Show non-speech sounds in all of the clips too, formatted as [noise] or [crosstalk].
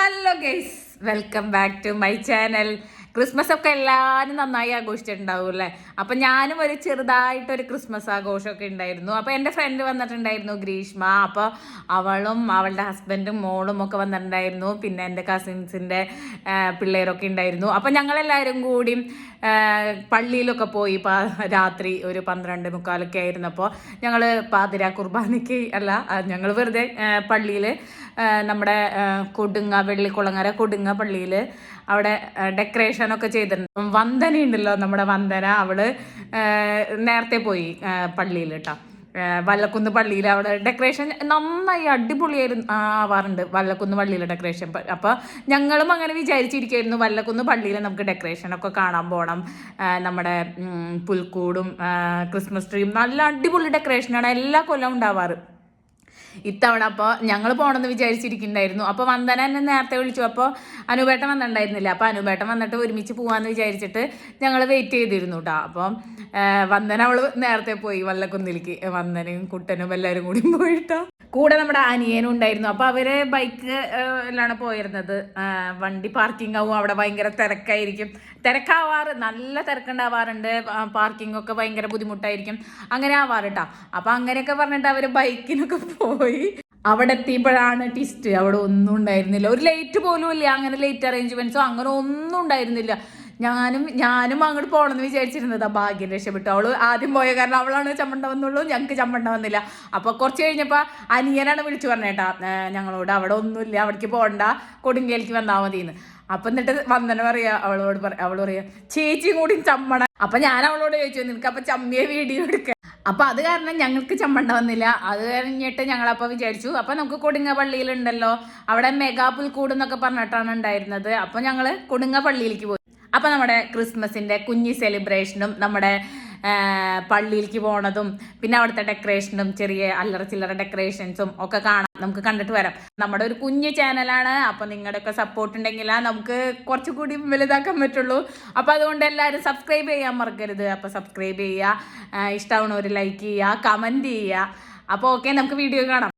Hello guys welcome back to my channel Christmas ഒക്കെ എല്ലാവരും നന്നായി ആഘോഷിച്ചിട്ടുണ്ടാവും അല്ലേ? അപ്പം ഞാനും ഒരു ചെറുതായിട്ടൊരു ക്രിസ്മസ് ആഘോഷമൊക്കെ ഉണ്ടായിരുന്നു. അപ്പോൾ എന്റെ ഫ്രണ്ട് വന്നിട്ടുണ്ടായിരുന്നു ഗ്രീഷ്മ. അപ്പോൾ അവളും അവളുടെ ഹസ്ബൻഡും മോളും ഒക്കെ വന്നിട്ടുണ്ടായിരുന്നു. പിന്നെ എന്റെ കസിൻസിന്റെ പിള്ളേരൊക്കെ ഉണ്ടായിരുന്നു. അപ്പം ഞങ്ങളെല്ലാവരും കൂടി ആ, പള്ളിയിലൊക്കെ പോയി രാത്രി ഒരു പന്ത്രണ്ട് മുക്കാലൊക്കെ ആയിരുന്നപ്പോൾ ഞങ്ങൾ പാതിര കുർബാനയ്ക്ക് അല്ല ഞങ്ങൾ വെറുതെ പള്ളിയിൽ നമ്മുടെ കൊടുങ്ങ വെള്ളിക്കുളങ്ങര കൊടുങ്ങ പള്ളിയിൽ അവിടെ ഡെക്കറേഷൻ ഒക്കെ ചെയ്തിട്ടുണ്ട്. വന്ദന ഉണ്ടല്ലോ നമ്മുടെ വന്ദന. അവൾ നേരത്തെ പോയി പള്ളിയിൽ കേട്ടോ വല്ലക്കുന്ന് പള്ളിയിൽ അവിടെ ഡെക്കറേഷൻ നന്നായി അടിപൊളിയായിരുന്നു. ആവാറുണ്ട് വല്ലക്കുന്ന് പള്ളിയിലെ ഡെക്കറേഷൻ അപ്പോൾ ഞങ്ങളും അങ്ങനെ വിചാരിച്ചിരിക്കുകയായിരുന്നു വല്ലക്കുന്ന് പള്ളിയിൽ നമുക്ക് ഡെക്കറേഷൻ ഒക്കെ കാണാൻ പോകണം നമ്മുടെ പുൽക്കൂടും ക്രിസ്മസ് ട്രീയും നല്ല അടിപൊളി ഡെക്കറേഷനാണ് എല്ലാ കൊല്ലവും ഉണ്ടാവാറ്. ഇത്തവണ അപ്പോൾ ഞങ്ങൾ പോകണമെന്ന് വിചാരിച്ചിരിക്കുന്നുണ്ടായിരുന്നു. അപ്പോൾ വന്ദന എന്നെ നേരത്തെ വിളിച്ചു. അപ്പോൾ അനുപേട്ടൻ വന്നിട്ടുണ്ടായിരുന്നില്ല. അപ്പോൾ അനുപേട്ടൻ വന്നിട്ട് ഒരുമിച്ച് പോകാമെന്ന് വിചാരിച്ചിട്ട് ഞങ്ങൾ വെയിറ്റ് ചെയ്തിരുന്നു കേട്ടോ അപ്പം വന്ദന അവൾ നേരത്തെ പോയി വല്ലക്കുന്നിലേക്ക്. വന്ദനയും കുട്ടനും എല്ലാവരും കൂടി പോയിട്ടോ. കൂടെ നമ്മുടെ അനിയനും ഉണ്ടായിരുന്നു. അപ്പോൾ അവർ ബൈക്ക് ലാണ് പോയിരുന്നത്. വണ്ടി പാർക്കിംഗ് ആവും. അവിടെ ഭയങ്കര തിരക്കായിരിക്കും. തിരക്കാവാറ്. നല്ല തിരക്കുണ്ടാവാറുണ്ട്. പാർക്കിംഗ് ഒക്കെ ഭയങ്കര ബുദ്ധിമുട്ടായിരിക്കും. അങ്ങനെ ആവാറ് കേട്ടോ അപ്പം അങ്ങനെയൊക്കെ പറഞ്ഞിട്ട് അവർ ബൈക്കിനൊക്കെ പോയി. അവിടെ എത്തിയപ്പോഴാണ് ട്വിസ്റ്റ് അവിടെ ഒന്നും ഉണ്ടായിരുന്നില്ല. ഒരു ലേറ്റ് പോലും ഇല്ല. അങ്ങനെ ലേറ്റ് അറേഞ്ച്മെന്റ്സോ അങ്ങനെ ഒന്നും ഉണ്ടായിരുന്നില്ല. ഞാനും ഞാനും അങ്ങോട്ട് പോകണമെന്ന് വിചാരിച്ചിരുന്നത്. ആ ഭാഗ്യം രക്ഷപ്പെട്ടു. അവൾ ആദ്യം പോയ കാരണം അവളാണ് ചമ്മണ്ട വന്നുള്ളൂ. ഞങ്ങൾക്ക് ചമ്മണ്ട വന്നില്ല. അപ്പൊ കുറച്ച് കഴിഞ്ഞപ്പോൾ അനിയനാണ് വിളിച്ചു പറഞ്ഞേട്ടാ "ഏ, ഞങ്ങളോട് അവിടെ ഒന്നുമില്ല. അവിടേക്ക് പോകണ്ട കൊടുങ്കേലിക്ക് വന്നാൽ മതിയെന്ന് അപ്പൊ എന്നിട്ട് വന്ദന പറയാ അവളോട് പറ- അവൾ പറയാ ചേച്ചിയും കൂടി ചമ്മണ അപ്പൊ ഞാൻ അവളോട് ചോദിച്ചു നിനക്ക് അപ്പൊ ചമ്മിയെ വീഡിയോ എടുക്ക അപ്പൊ അത് കാരണം ഞങ്ങൾക്ക് ചമ്മണ്ട വന്നില്ല. അത് കഴിഞ്ഞിട്ട് ഞങ്ങളപ്പോ വിചാരിച്ചു അപ്പൊ നമുക്ക് കൊടുങ്ങ പള്ളിയിലുണ്ടല്ലോ അവിടെ മെഗാ പുൽക്കൂട് എന്നൊക്കെ പറഞ്ഞിട്ടാണ് ഉണ്ടായിരുന്നത്. അപ്പൊ ഞങ്ങൾ കൊടുങ്ങ പള്ളിയിലേക്ക് പോയി. അപ്പൊ നമ്മുടെ ക്രിസ്മസിന്റെ കുഞ്ഞി സെലിബ്രേഷനും നമ്മുടെ പള്ളിയിലേക്ക് പോണതും പിന്നെ അവിടുത്തെ ഡെക്കറേഷനും ചെറിയ അല്ലറ ചില്ലറ ഡെക്കറേഷൻസും ഒക്കെ കാണാം. നമുക്ക് കണ്ടിട്ട് വരാം. നമ്മുടെ ഒരു കുഞ്ഞു ചാനലാണ്. അപ്പൊ നിങ്ങളുടെ ഒക്കെ സപ്പോർട്ട് ഉണ്ടെങ്കിൽ നമുക്ക് കുറച്ചുകൂടി വലുതാക്കാൻ പറ്റുള്ളൂ. അപ്പോൾ അതുകൊണ്ട് എല്ലാവരും സബ്സ്ക്രൈബ് ചെയ്യാൻ മറക്കരുത്. അപ്പോൾ സബ്സ്ക്രൈബ് ചെയ്യുക. ഒരു ലൈക്ക് ചെയ്യുക കമന്റ് ചെയ്യുക. അപ്പോൾ ഓക്കെ നമുക്ക് വീഡിയോ കാണാം.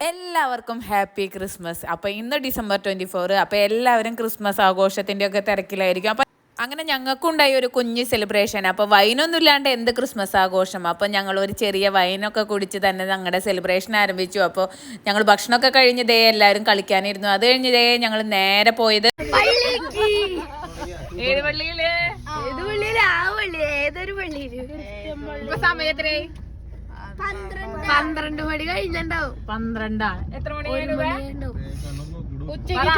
എല്ലാവർക്കും ഹാപ്പി ക്രിസ്മസ് അപ്പോൾ ഇന്ന് ഡിസംബർ ട്വന്റി ഫോർ അപ്പോൾ എല്ലാവരും ക്രിസ്മസ് ആഘോഷത്തിന്റെയൊക്കെ തിരക്കിലായിരിക്കും. അപ്പോൾ അങ്ങനെ ഞങ്ങൾക്കും ഉണ്ടായി ഒരു കുഞ്ഞ് സെലിബ്രേഷൻ അപ്പോൾ വൈനൊന്നും ഇല്ലാണ്ട് എന്ത് ക്രിസ്മസ് ആഘോഷം അപ്പോൾ ഞങ്ങൾ ഒരു ചെറിയ വൈനൊക്കെ കുടിച്ച് തന്നെ ഞങ്ങളുടെ സെലിബ്രേഷൻ ആരംഭിച്ചു. അപ്പോൾ ഞങ്ങൾ ഭക്ഷണമൊക്കെ കഴിഞ്ഞ് ദേ എല്ലാവരും കളിക്കാനിരുന്നു. അത് കഴിഞ്ഞ് ദേ ഞങ്ങൾ നേരെ പോയത് പള്ളിക്ക്. ഏത് പള്ളിയിൽ? ഏത് പള്ളിയിൽ? ആ പള്ളി. ഏതൊരു പള്ളിയിൽ? ഇപ്പൊ സമയത്തിനെ പന്ത്രണ്ട്. മണി കഴിഞ്ഞിട്ടുണ്ടാവും. പന്ത്രണ്ടാ? എത്ര മണി. ഉച്ചയ്ക്ക്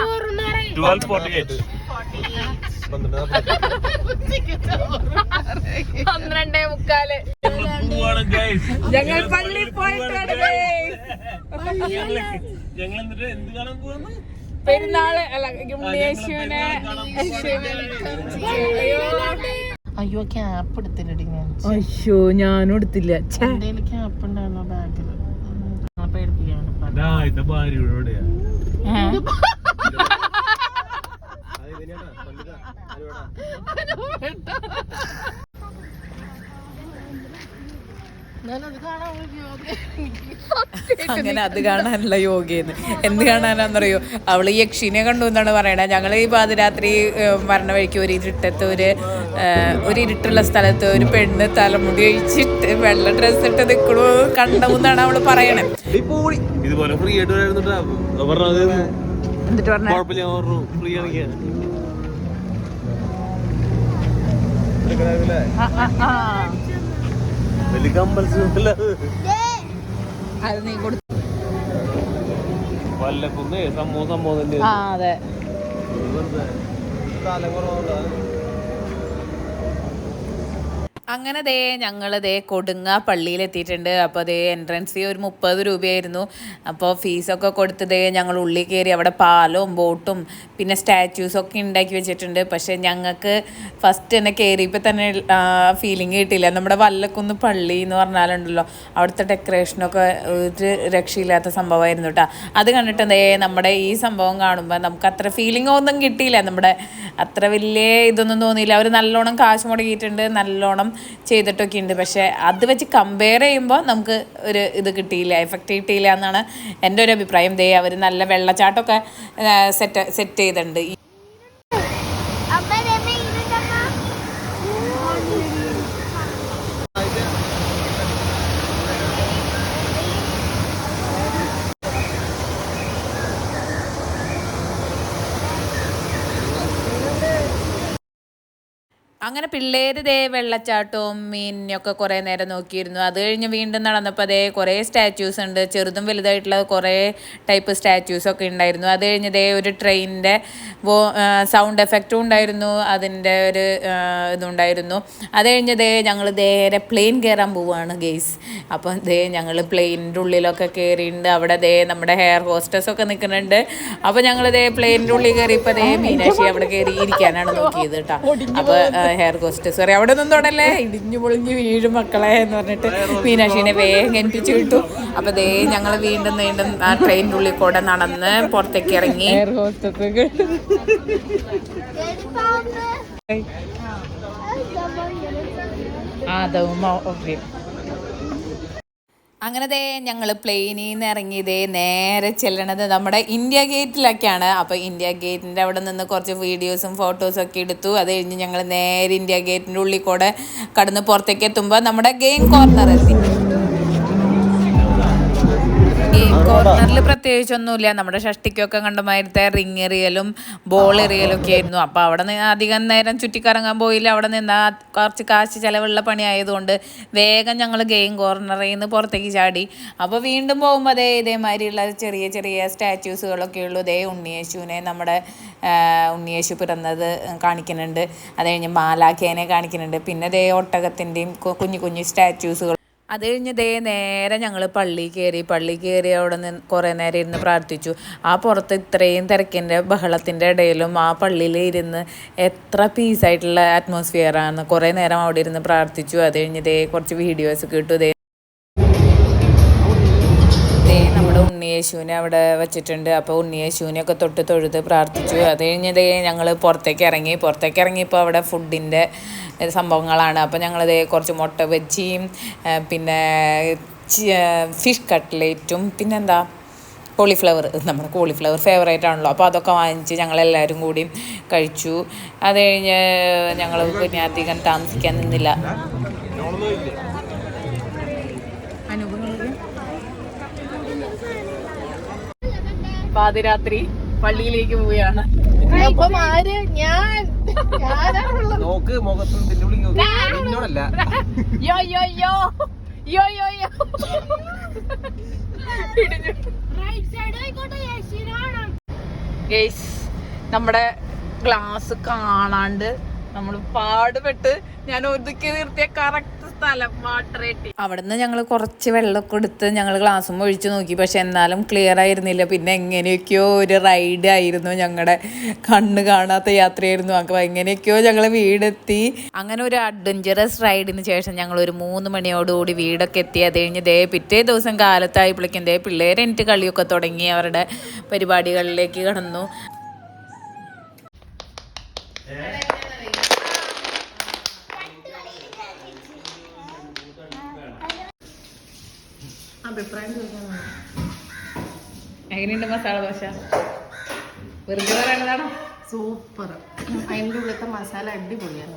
പന്ത്രണ്ടേ മുക്കാൽ. ഞങ്ങൾ പള്ളി പോയിട്ടാണ് ഞങ്ങൾ എന്നിട്ട് എന്ത് കാണാൻ പെരുന്നാൾ അല്ല ഉണ്ണിയേശുവിനെ അയ്യോ ക്യാപ്പ് എടുത്തില്ലടി ഞാൻ. അയ്യോ ഞാനും എടുത്തില്ല. ക്യാപ്പ് ഉണ്ടായിരുന്നു ബാഗിൽ പേടിപ്പിക്കാണ് അതാ ഇത് ഭാര്യയോടെയാ ഞാനത് കാണാൻ അങ്ങനെ അത് കാണാനുള്ള യോഗയെന്ന് എന്ത് കാണാനാന്നറിയോ? അവൾ യക്ഷിനെ കണ്ടു എന്നാണ് പറയണത്. ഞങ്ങൾ ഈ പാതിരാത്രി മരണ വഴിക്ക് ഒരു ഇരുട്ടത്ത് ഒരു ഒരു ഇരുട്ടുള്ള സ്ഥലത്ത് ഒരു പെണ്ണ് തലമുടി ഒഴിച്ചിട്ട് വെള്ള ഡ്രസ് ഇട്ട് നിൽക്കണു കണ്ടു എന്നാണ് അവൾ പറയണേ ഇതുപോലെ ഫ്രീ ആയിട്ട് വരുന്നുണ്ടാ പറഞ്ഞത് എന്നിട്ട് പറഞ്ഞ? അത് നീ കൊടുത്തു വല്ലക്കുന്നേ തന്നെ ആ അതെ. തല കുറവുള്ള അങ്ങനെ ദേ ഞങ്ങൾ ദേ കൊടുങ്ങ പള്ളിയിൽ എത്തിയിട്ടുണ്ട് അപ്പോൾ ദേ എൻട്രൻസ് ഒരു മുപ്പത് രൂപയായിരുന്നു. അപ്പോൾ ഫീസൊക്കെ കൊടുത്ത് ദേ ഞങ്ങൾ ഉള്ളിൽ കയറി അവിടെ പാലും ബോട്ടും പിന്നെ സ്റ്റാച്യൂസൊക്കെ ഉണ്ടാക്കി വെച്ചിട്ടുണ്ട്. പക്ഷേ ഞങ്ങൾക്ക് ഫസ്റ്റ് തന്നെ കയറിയപ്പോൾ തന്നെ ഫീലിംഗ് കിട്ടിയില്ല. നമ്മുടെ വല്ലക്കുന്ന് പള്ളി എന്ന് പറഞ്ഞാലുണ്ടല്ലോ അവിടുത്തെ ഡെക്കറേഷനൊക്കെ ഒരു രക്ഷയില്ലാത്ത സംഭവമായിരുന്നു കേട്ടോ അത് കണ്ടിട്ട് ദേ നമ്മുടെ ഈ സംഭവം കാണുമ്പോൾ നമുക്ക് അത്ര ഫീലിംഗ് ഒന്നും കിട്ടിയില്ല. നമ്മുടെ അത്ര വലിയ ഇതൊന്നും തോന്നിയില്ല. അവർ നല്ലോണം കാശ് മുടക്കിയിട്ടുണ്ട്. നല്ലോണം ചെയ്തിട്ടൊക്കെ ഉണ്ട്. പക്ഷേ അത് വെച്ച് കമ്പയർ ചെയ്യുമ്പോൾ നമുക്ക് ഒരു ഇത് കിട്ടിയില്ല എഫക്റ്റ് കിട്ടിയില്ല എന്നാണ് എന്റെ ഒരു അഭിപ്രായം. ദേ അവർ നല്ല വെള്ളച്ചാട്ടമൊക്കെ സെറ്റ് സെറ്റ് ചെയ്തിട്ടുണ്ട്. അങ്ങനെ പിള്ളേര് ദേ വെള്ളച്ചാട്ടവും മീനിനൊക്കെ കുറേ നേരം നോക്കിയിരുന്നു. അത് കഴിഞ്ഞ് വീണ്ടും നടന്നപ്പോൾ അതേ കുറേ സ്റ്റാച്യൂസ് ഉണ്ട്. ചെറുതും വലുതായിട്ടുള്ള കുറേ ടൈപ്പ് സ്റ്റാച്യൂസൊക്കെ ഉണ്ടായിരുന്നു. അത് കഴിഞ്ഞ് ദേ ഒരു ട്രെയിനിന്റെ വോ സൗണ്ട് എഫക്റ്റും ഉണ്ടായിരുന്നു. അതിന്റെ ഒരു ഇതുണ്ടായിരുന്നു. അത് കഴിഞ്ഞ് ദേ ഞങ്ങൾ നേരെ പ്ലെയിൻ കയറാൻ പോവുകയാണ് ഗെയ്സ് അപ്പോൾ ദേ ഞങ്ങൾ പ്ലെയിനിന്റെ ഉള്ളിലൊക്കെ കയറിയിട്ടുണ്ട് അവിടെ ദേ നമ്മുടെ ഹെയർ ഹോസ്റ്റസ് ഒക്കെ നിൽക്കുന്നുണ്ട് അപ്പോൾ ഞങ്ങൾ ദേ പ്ലെയിനിന്റെ ഉള്ളിൽ കയറിയപ്പോൾ ദേ മീനാക്ഷി അവിടെ കയറി ഇരിക്കാനാണ് നോക്കിയത് കേട്ടോ. അപ്പോൾ ഹെയർ കോസ്റ്റ് സോറി അവിടെ നിന്നോടല്ലേ? [laughs] ഇടിഞ്ഞു പൊളിഞ്ഞു വീഴും മക്കളെ എന്ന് പറഞ്ഞിട്ട് മീനാക്ഷിനെ വേഗം എനിപ്പിച്ചു വിട്ടു. അപ്പോൾ ദേ ഞങ്ങൾ വീണ്ടും വീണ്ടും ആ ട്രെയിനിന്റെ ഉള്ളിൽ കൂടെ നടന്ന് പുറത്തേക്ക് ഇറങ്ങി. ഹെയർ ഹോസ്റ്റസ് അതും ഓക്കെ. അങ്ങനെ ദേ ഞങ്ങൾ പ്ലെയിനിൽ നിന്ന് ഇറങ്ങിയതേ നേരെ ചെല്ലണത് നമ്മുടെ ഇന്ത്യ ഗേറ്റിലൊക്കെയാണ്. അപ്പോൾ ഇന്ത്യ ഗേറ്റിന്റെ അവിടെ നിന്ന് കുറച്ച് വീഡിയോസും ഫോട്ടോസും ഒക്കെ എടുത്തു. അത് കഴിഞ്ഞ് ഞങ്ങൾ നേരെ ഇന്ത്യ ഗേറ്റിന്റെ ഉള്ളിൽ കൂടെ കടന്ന് പുറത്തേക്ക് എത്തുമ്പോൾ നമ്മുടെ ഗെയിം കോർണർ എത്തി. ഗെയിം കോർണറിൽ പ്രത്യേകിച്ചൊന്നുമില്ല. നമ്മുടെ ഷഷ്ടിക്കൊക്കെ കണ്ട മാതിരത്തെ റിങ് എറിയലും ബോൾ എറിയലും ഒക്കെ ആയിരുന്നു. അപ്പോൾ അവിടെ നിന്ന് അധികം നേരം ചുറ്റിക്കറങ്ങാൻ പോയില്ല. അവിടെ നിന്ന് കുറച്ച് കാശ് ചിലവുള്ള പണി ആയതുകൊണ്ട് വേഗം ഞങ്ങൾ ഗെയിം കോർണറിൽ നിന്ന് പുറത്തേക്ക് ചാടി. അപ്പോൾ വീണ്ടും പോകുമ്പോൾ അതേ ഇതേമാതിരിയുള്ള ചെറിയ ചെറിയ സ്റ്റാച്യൂസുകളൊക്കെ ഉള്ളൂ. ഇതേ ഉണ്ണിയേശുവിനെ നമ്മുടെ ഉണ്ണിയേശു പിറന്നത് കാണിക്കുന്നുണ്ട്. അത് കഴിഞ്ഞ് മാലാഖേനെ കാണിക്കുന്നുണ്ട്. പിന്നെ ദേ ഒട്ടകത്തിന്റെയും കുഞ്ഞു കുഞ്ഞു സ്റ്റാച്യൂസുകൾ അത് കഴിഞ്ഞ് ദേ നേരെ ഞങ്ങൾ പള്ളി കയറി പള്ളി കയറി അവിടെ നിന്ന് കുറേ നേരം ഇരുന്ന് പ്രാർത്ഥിച്ചു. ആ പുറത്ത് ഇത്രയും തിരക്കിന്റെ ബഹളത്തിന്റെ ഇടയിലും ആ പള്ളിയിൽ ഇരുന്ന് എത്ര പീസായിട്ടുള്ള അറ്റ്മോസ്ഫിയറാണ് കുറേ നേരം അവിടെ ഇരുന്ന് പ്രാർത്ഥിച്ചു. അത് കഴിഞ്ഞ് ദേ കുറച്ച് വീഡിയോസ് കിട്ടു ദേ നമ്മുടെ ഉണ്ണിയേശുവിനെ അവിടെ വെച്ചിട്ടുണ്ട്. അപ്പോൾ ഉണ്ണിയേശുവിനെയൊക്കെ തൊട്ട് തൊഴുത് പ്രാർത്ഥിച്ചു. അത് കഴിഞ്ഞ് ദേ ഞങ്ങൾ പുറത്തേക്ക് ഇറങ്ങി. പുറത്തേക്ക് ഇറങ്ങിയപ്പോൾ അവിടെ ഫുഡിന്റെ സംഭവങ്ങളാണ്. അപ്പോൾ ഞങ്ങളത് കുറച്ച് മുട്ട ബജ്ജിയും പിന്നെ ഫിഷ് കട്ട്ലേറ്റും പിന്നെന്താ? കോളിഫ്ലവർ നമ്മുടെ കോളിഫ്ലവർ ഫേവറേറ്റ് ആണല്ലോ. അപ്പോൾ അതൊക്കെ വാങ്ങിച്ച് ഞങ്ങളെല്ലാവരും കൂടി കഴിച്ചു. അത് കഴിഞ്ഞ് ഞങ്ങൾ പിന്നെ അധികം താമസിക്കാൻ നിന്നില്ല. പാതിരാത്രി പള്ളിയിലേക്ക് പോവുകയാണ്. ഞാൻ. നോക്ക് മുഖത്ത് നോക്ക് എന്നോടല്ല യോ യോ യോ. യോ യോ യോ. ഗേസ് നമ്മുടെ ഗ്ലാസ് കാണാണ്ട് നമ്മൾ പാടുപെട്ട് ഞാൻ ഒതുക്കി നിർത്തിയ കറക്റ്റ് സ്ഥലം വാട്ടർ അവിടുന്ന് ഞങ്ങൾ കുറച്ച് വെള്ളമൊക്കെ എടുത്ത് ഞങ്ങൾ ഗ്ലാസ്സും ഒഴിച്ച് നോക്കി. പക്ഷെ എന്നാലും ക്ലിയർ ആയിരുന്നില്ല. പിന്നെ എങ്ങനെയൊക്കെയോ ഒരു റൈഡ് ആയിരുന്നു ഞങ്ങളുടെ കണ്ണ് കാണാത്ത യാത്രയായിരുന്നു. അപ്പോൾ എങ്ങനെയൊക്കെയോ ഞങ്ങൾ വീടെത്തി. അങ്ങനെ ഒരു അഡ്വഞ്ചറസ് റൈഡിന് ശേഷം ഞങ്ങൾ ഒരു മൂന്ന് മണിയോടുകൂടി വീടൊക്കെ എത്തി. അത് കഴിഞ്ഞ് ദേ പിറ്റേ ദിവസം കാലത്തായപ്പോഴേക്കും ദേ പിള്ളേരെ എനിക്ക് കളിയൊക്കെ തുടങ്ങി. അവരുടെ പരിപാടികളിലേക്ക് കടന്നു. അഭിപ്രായം എങ്ങനെയുണ്ട് മസാല ദോശ? വെറുതെ പറയണതാണോ സൂപ്പർ. അതിന്റെ ഉള്ളിലത്തെ മസാല അടിപൊളിയാണ്.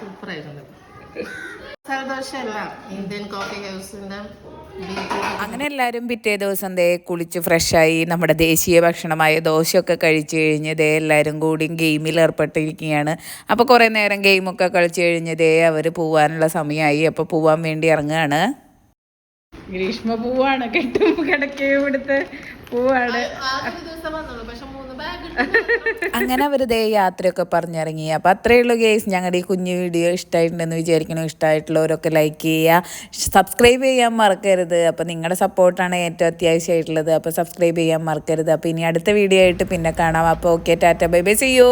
സൂപ്പർ ആയിരുന്നു മസാല ദോശ അല്ല ഇന്ത്യൻ കോഫി ഹൗസിന്റെ അങ്ങനെ എല്ലാവരും പിറ്റേ ദിവസം ദേ കുളിച്ച് ഫ്രഷായി നമ്മുടെ ദേശീയ ഭക്ഷണമായ ദോശയൊക്കെ കഴിച്ച് കഴിഞ്ഞ് ദേ എല്ലാവരും കൂടി ഗെയിമിൽ ഏർപ്പെട്ടിരിക്കുകയാണ്. അപ്പോൾ കുറേ നേരം ഗെയിമൊക്കെ കളിച്ച് കഴിഞ്ഞ് ദേ അവർ പോവാനുള്ള സമയമായി. അപ്പോൾ പോവാൻ വേണ്ടി ഇറങ്ങുകയാണ്. ഗ്രീഷ്മ പൂവാണ് കെട്ടും കിടക്കേ ഇവിടുത്തെ പൂവാണ്. ആദ്യ ദിവസം പക്ഷെ മൂന്ന് ബാഗ് അങ്ങനെ അവർ ദേ യാത്രയൊക്കെ പറഞ്ഞിറങ്ങി. അപ്പം അത്രയേ ഉള്ളൂ ഗേസ് ഞങ്ങളുടെ ഈ കുഞ്ഞു വീഡിയോ ഇഷ്ടമായിട്ടുണ്ടെന്ന് വിചാരിക്കണം ഇഷ്ടമായിട്ടുള്ളവരൊക്കെ ലൈക്ക് ചെയ്യുക സബ്സ്ക്രൈബ് ചെയ്യാൻ മറക്കരുത്. അപ്പം നിങ്ങളുടെ സപ്പോർട്ടാണ് ഏറ്റവും അത്യാവശ്യമായിട്ടുള്ളത്. അപ്പോൾ സബ്സ്ക്രൈബ് ചെയ്യാൻ മറക്കരുത്. അപ്പോൾ ഇനി അടുത്ത വീഡിയോ ആയിട്ട് പിന്നെ കാണാം. അപ്പോൾ ഓക്കെ ടാറ്റ ബൈ ബൈ ചെയ്യൂ